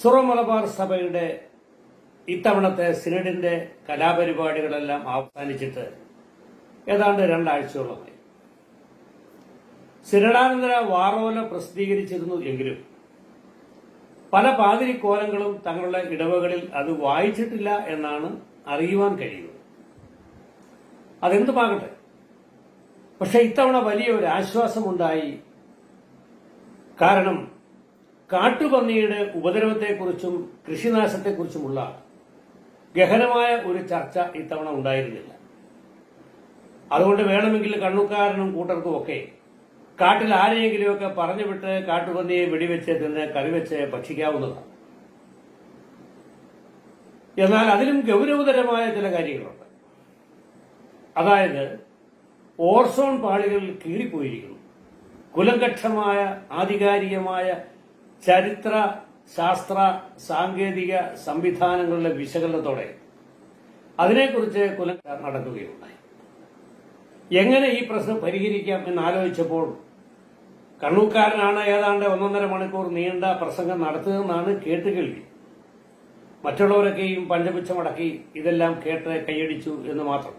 സുറോ മലബാർ സഭയുടെ ഇത്തവണത്തെ സിനഡിന്റെ കലാപരിപാടികളെല്ലാം അവസാനിച്ചിട്ട് ഏതാണ്ട് രണ്ടാഴ്ചയോളമായി. സിനഡാനന്തര വാറോല പ്രസിദ്ധീകരിച്ചിരുന്നു എങ്കിലും പല പാതിരിക്കോലങ്ങളും തങ്ങളുടെ ഇടവകളിൽ അത് വായിച്ചിട്ടില്ല എന്നാണ് അറിയുവാൻ കഴിയുന്നത്. അതെന്തുമാകട്ടെ? പക്ഷെ ഇത്തവണ വലിയ ഒരു ആശ്വാസമുണ്ടായി കാരണം കാട്ടുപന്നിയുടെ ഉപദ്രവത്തെക്കുറിച്ചും കൃഷിനാശത്തെക്കുറിച്ചുമുള്ള ഗഹനമായ ഒരു ചർച്ച ഇത്തവണ ഉണ്ടായിരുന്നില്ല. അതുകൊണ്ട് വേണമെങ്കിൽ കണ്ണുക്കാരനും കൂട്ടർക്കും ഒക്കെ കാട്ടിൽ ആരെയെങ്കിലുമൊക്കെ പറഞ്ഞുവിട്ട് കാട്ടുപന്നിയെ വെടിവെച്ച് തിന്ന് കറിവെച്ച് ഭക്ഷിക്കാവുന്നതാണ്. എന്നാൽ അതിലും ഗൗരവതരമായ ചില കാര്യങ്ങളുണ്ട്. അതായത് ഓർസോൺ പാളികൾ കീറിപ്പോയിരിക്കുന്നു. കുലങ്കക്ഷമായ ആധികാരികമായ ചരിത്ര ശാസ്ത്ര സാങ്കേതിക സംവിധാനങ്ങളുടെ വിശകലനത്തോടെ അതിനെക്കുറിച്ച് കുല നടക്കുകയുണ്ടായി. എങ്ങനെ ഈ പ്രശ്നം പരിഹരിക്കാം എന്ന് ആലോചിച്ചപ്പോൾ കണ്ണൂക്കാരനാണ് ഏതാണ്ട് ഒന്നൊന്നര മണിക്കൂർ നീണ്ട പ്രസംഗം നടത്തുന്നതെന്നാണ് കേട്ടുകേൾവി മറ്റുള്ളവരൊക്കെയും പഞ്ചപുച്ഛമടക്കി ഇതെല്ലാം കേട്ട് കൈയടിച്ചു എന്ന് മാത്രം.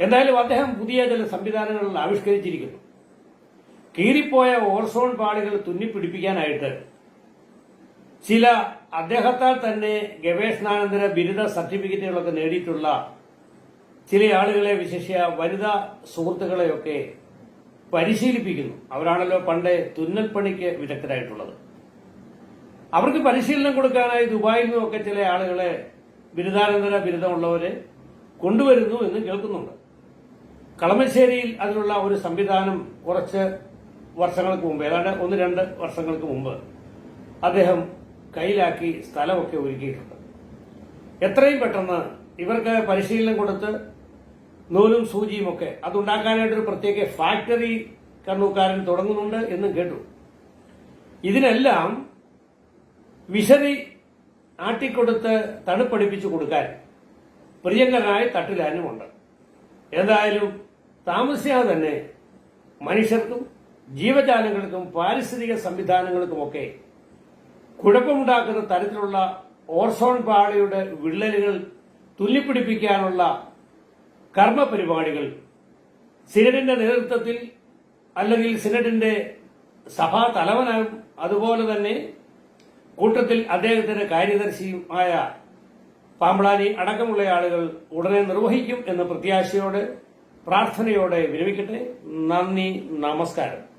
എന്തായാലും അദ്ദേഹം പുതിയ ചില സംവിധാനങ്ങളിൽ ആവിഷ്കരിച്ചിരിക്കുന്നു. കീറിപ്പോയ ഓർസോൺ പാളികൾ തുന്നിപ്പിടിപ്പിക്കാനായിട്ട് ചില അദ്ദേഹത്താൽ തന്നെ ഗവേഷണാനന്തര ബിരുദ സർട്ടിഫിക്കറ്റുകളൊക്കെ നേടിയിട്ടുള്ള ചില ആളുകളെ വിശേഷ വനിതാ സുഹൃത്തുക്കളെയൊക്കെ പരിശീലിപ്പിക്കുന്നു. അവരാണല്ലോ പണ്ടേ തുന്നൽപ്പണിക്ക് വിദഗ്ധരായിട്ടുള്ളത്. അവർക്ക് പരിശീലനം കൊടുക്കാനായി ദുബായിൽ നിന്നൊക്കെ ചില ആളുകളെ ബിരുദാനന്തര ബിരുദമുള്ളവരെ കൊണ്ടുവരുന്നു എന്ന് കേൾക്കുന്നുണ്ട്. കളമശ്ശേരിയിൽ അതിനുള്ള ഒരു സംവിധാനം കുറച്ച് വർഷങ്ങൾക്ക് മുമ്പ് ഏതാണ്ട് ഒന്ന് രണ്ട് വർഷങ്ങൾക്ക് മുമ്പ് അദ്ദേഹം കയ്യിലാക്കി സ്ഥലമൊക്കെ ഒരുക്കിയിട്ടുണ്ട്. എത്രയും പെട്ടെന്ന് ഇവർക്ക് പരിശീലനം കൊടുത്ത് നൂലും സൂചിയും ഒക്കെ അതുണ്ടാക്കാനായിട്ടൊരു പ്രത്യേക ഫാക്ടറി കണ്ണൂക്കാരൻ തുടങ്ങുന്നുണ്ട് എന്നും കേട്ടു. ഇതിനെല്ലാം വിശറി ആട്ടിക്കൊടുത്ത് തണുപ്പടിപ്പിച്ചു കൊടുക്കാൻ പ്രിയങ്കരനായ തട്ടിലാനുമുണ്ട് ഏതായാലും താമസിയാതെ തന്നെ മനുഷ്യർക്കും ജീവജാലങ്ങൾക്കും പാരിസ്ഥിതിക സംവിധാനങ്ങൾക്കുമൊക്കെ കുഴപ്പമുണ്ടാക്കുന്ന തരത്തിലുള്ള ഓർസോൺ പാളിയുടെ വിള്ളലുകൾ തുല്ലിപ്പിടിപ്പിക്കാനുള്ള കർമ്മ പരിപാടികൾ സിനഡിന്റെ നേതൃത്വത്തിൽ അല്ലെങ്കിൽ സിനഡിന്റെ സഭാ തലവനും അതുപോലെ തന്നെ കൂട്ടത്തിൽ അദ്ദേഹത്തിന്റെ കാര്യദർശിയുമായ പാമ്പളാനി അടക്കമുള്ള ആളുകൾ ഉടനെ നിർവഹിക്കും എന്ന പ്രത്യാശയോടെ പ്രാർത്ഥനയോടെ വിരമിക്കട്ടെ. നന്ദി നമസ്കാരം.